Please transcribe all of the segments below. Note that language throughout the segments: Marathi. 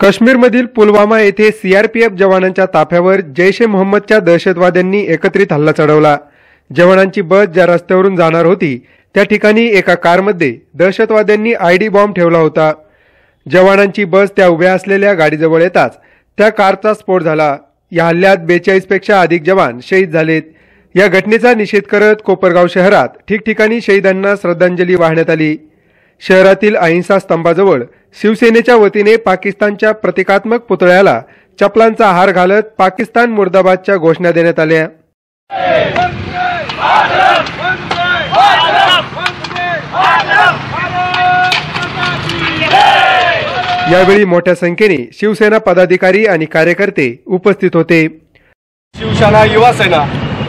काश्मीरमधील पुलवामा येथे सीआरपीएफ जवानांच्या ताफ्यावर जैश ए मोहम्मदच्या दहशतवाद्यांनी एकत्रित हल्ला चढवला. जवानांची बस ज्या रस्त्यावरून जाणार होती त्या ठिकाणी एका कारमध्ये दहशतवाद्यांनी आयडी बॉम्ब ठेवला होता. जवानांची बस त्या उभ्या असलेल्या गाडीजवळ येताच त्या कारचा स्फोट झाला. या हल्ल्यात बेचाळीसपेक्षा अधिक जवान शहीद झालेत. या घटनेचा निषेध करत कोपरगाव शहरात ठिकठिकाणी शहीदांना श्रद्धांजली वाहण्यात आली. शहरातील अहिंसा स्तंभाजवळ शिवसेनेच्या वतीने पाकिस्तानच्या प्रतिकात्मक पुतळ्याला चपलांचा हार घालत पाकिस्तान मुर्दाबादच्या घोषणा देण्यात आल्या. यावेळी मोठ्या संख्येने शिवसेना पदाधिकारी आणि कार्यकर्ते उपस्थित होते. शिवसेना युवा सेना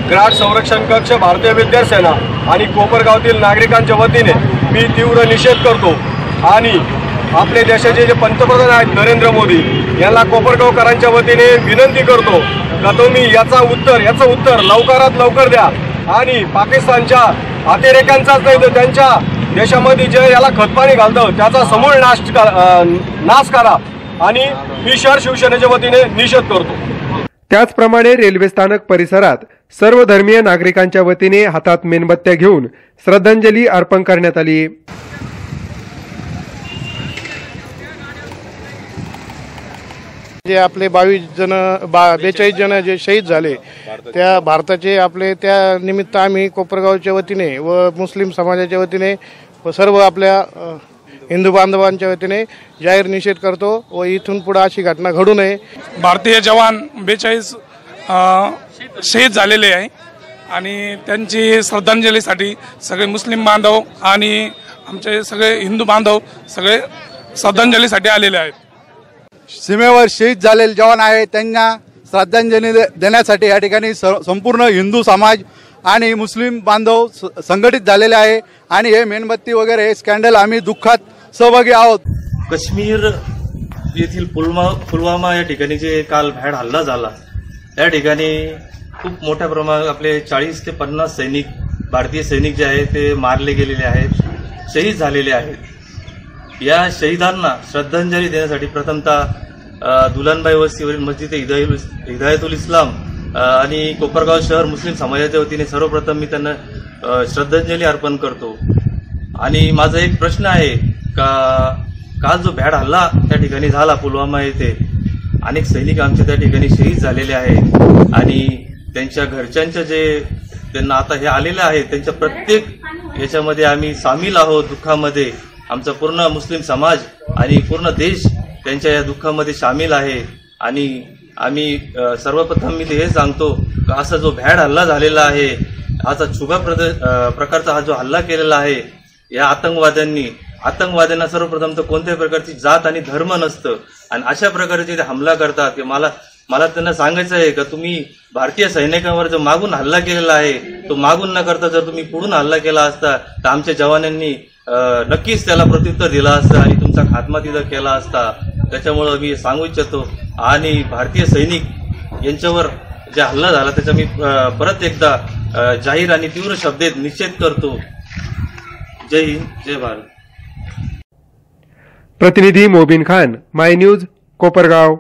ग्राड संरक्षण कक्ष भारतीय विद्यासेना आणि कोपरगावतील नागरिकांच्या वतीने मी तीव्र निषेध करतो. आणि आपले देशाचे जे पंतप्रधान आहेत नरेंद्र मोदी यांना कोपरगावकरांच्या वतीने विनंती करतो का तुम्ही याचा उत्तर याचं उत्तर लवकरात लवकर द्या. आणि पाकिस्तानच्या अतिरेक्यांचाच नाही तर त्यांच्या देशामध्ये जे याला खतपाणी घालतं त्याचा समूळ नाश नाश करा. आणि मी शहर शिवसेनेच्या वतीने निषेध करतो. त्याचप्रमाणे रेल्वे स्थानक परिसरात सर्व धर्मीय नागरिकांच्या वतीने हातात मेणबत्त्या घेऊन श्रद्धांजली अर्पण करण्यात आली. जे आपले बावीस जण बा बेचाळीस जण जे शहीद झाले त्या भारताचे आपले त्या निमित्त आम्ही कोपरगावच्या वतीने व मुस्लिम समाजाच्या वतीने व सर्व आपल्या हिंदू बांधवांच्या वतीने जाहीर निषेध करतो व इथून पुढे अशी घटना घडू नये. भारतीय जवान बेचाळीस शहीद झालेले आहे आणि त्यांची श्रद्धांजलीसाठी सगळे मुस्लिम बांधव आणि आमचे सगळे हिंदू बांधव सगळे श्रद्धांजलीसाठी आलेले आहेत. सीमेवर शहीद झालेले जवान आहे त्यांना श्रद्धांजली दे- देण्यासाठी या ठिकाणी स- संपूर्ण हिंदू समाज आणि मुस्लिम बांधव स- संघटित झालेले आहे. आणि हे मेणबत्ती वगैरे हे स्कॅन्डल आम्ही दुःखात सहभागी आहोत. काश्मीर येथील पुलमा पुलवामा या ठिकाणी जे काल भॅड हल्ला झाला त्या ठिकाणी खूप मोठ्या प्रमाणात आपले चाळीस ते पन्नास सैनिक भारतीय सैनिक जे आहेत ते मारले गेलेले आहेत शहीद झालेले आहेत. या शहीदांना श्रद्धांजली देण्यासाठी प्रथमतः दुलानबाई दुल्हनबाई वस्तीवरील मस्जिद हिदायतुल इस्लाम आणि कोपरगाव शहर मुस्लिम समाजाच्या वतीने सर्वप्रथम मी त्यांना श्रद्धांजली अर्पण करतो. आणि माझा एक प्रश्न आहे का काल जो भॅड हल्ला त्या ठिकाणी झाला पुलवामा येथे? अनेक सैनिक आमचे त्या ठिकाणी शहीद झालेले आहेत. आणि त्यांच्या घरच्यांच्या जे त्यांना आता हे आलेले आहे त्यांच्या प्रत्येक याच्यामध्ये आम्ही सामील आहोत दुःखामध्ये. आमचा पूर्ण मुस्लिम समाज आणि पूर्ण देश त्यांच्या या दुःखामध्ये सामील आहे. आणि आम्ही सर्वप्रथम मी हे सांगतो का असा जो भॅड हल्ला झालेला आहे असा छुगा प्रद प्रकारचा हा जो हल्ला केलेला आहे या आतंकवाद्यांनी आतंकवाद्यांना सर्वप्रथम तर कोणत्याही प्रकारची जात आणि धर्म नसतं. आणि अशा प्रकारचे ते हमला करतात की मला मला त्यांना सांगायचं आहे का तुम्ही भारतीय सैनिकांवर जो मागून हल्ला केलेला आहे तो मागून न करता जर तुम्ही पुढून हल्ला केला असता तर आमच्या जवानांनी नक्कीच त्याला प्रत्युत्तर दिला असतं आणि तुमचा खात्मा तिथं केला असता. त्याच्यामुळं मी सांगू इच्छितो आणि भारतीय सैनिक यांच्यावर जे हल्ला झाला त्याचा मी परत एकदा जाहीर आणि तीव्र शब्देत निषेध करतो. जय हिंद जय भारत. प्रतिनिधी मोबिन खान माय न्यूज कोपरगाव.